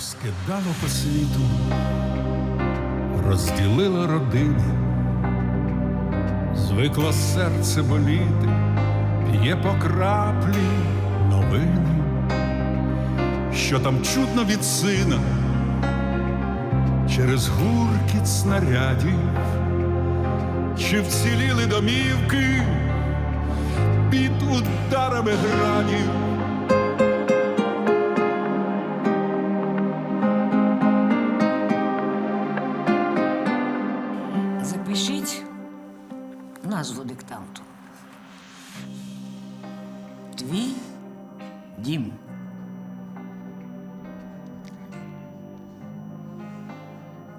розкидало по світу, розділило родини, звикло серце боліти, п'є по краплі новини, що там чутно від сина через гуркіт снарядів, чи вціліли домівки під ударами градів. Назву диктанту. Твій дім.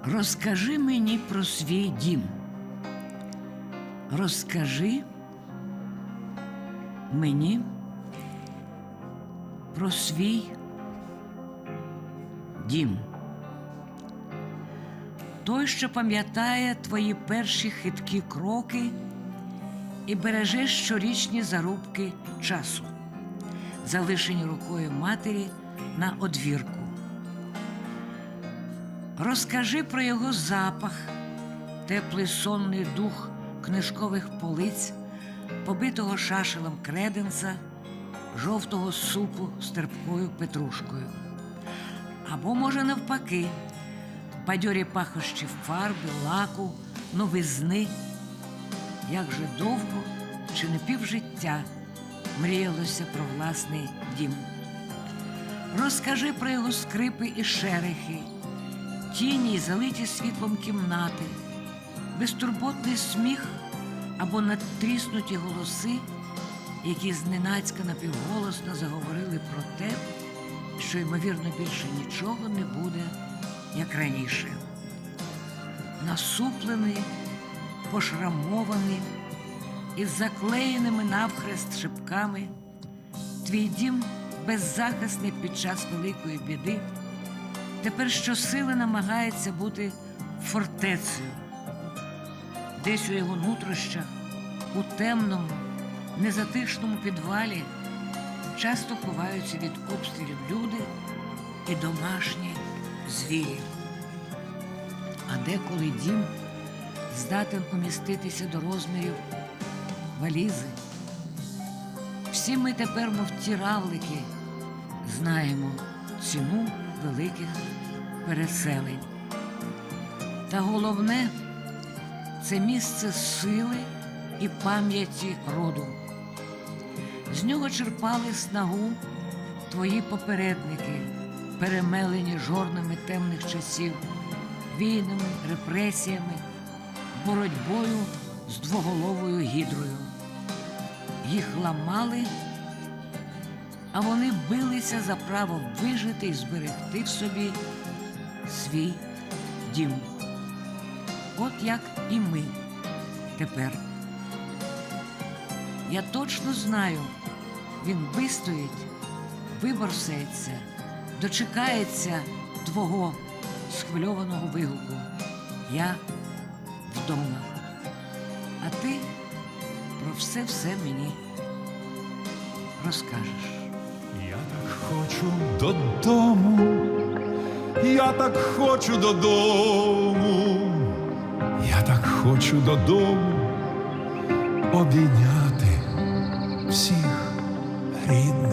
Розкажи мені про свій дім. Розкажи мені про свій дім. Той, що пам'ятає твої перші хиткі кроки і береже щорічні зарубки часу, залишені рукою матері на одвірку. Розкажи про його запах, теплий сонний дух книжкових полиць, побитого шашелем креденса, жовтого супу з терпкою петрушкою. Або, може, навпаки, бадьорі пахощі фарби, лаку, новизни. Як же довго чи не півжиття мріялося про власний дім. Розкажи про його скрипи і шерехи, тіні й залиті світлом кімнати, безтурботний сміх або надтріснуті голоси, які зненацька напівголосно заговорили про те, що, ймовірно, більше нічого не буде, як раніше. Насуплений, пошрамований, із заклеєними навхрест шипками, твій дім беззахисний під час великої біди, тепер щосили намагається бути фортецею, десь у його нутрощах, у темному, незатишному підвалі часто ховаються від обстрілів люди і домашні звірі. А деколи дім здатен уміститися до розмірів валізи. Всі ми тепер, мов ті равлики, знаємо ціну великих переселень. Та головне це місце сили і пам'яті роду. З нього черпали снагу твої попередники, перемелені жорнами темних часів, війнами, репресіями, боротьбою з двоголовою гідрою. Їх ламали, а вони билися за право вижити і зберегти в собі свій дім. От як і ми тепер. Я точно знаю, він вистоїть, виборсається, дочекається твого схвильованого вигуку. Я вдома. А ти про все-все мені розкажеш. Я так хочу додому, я так хочу додому, я так хочу додому обійняти всіх рідних.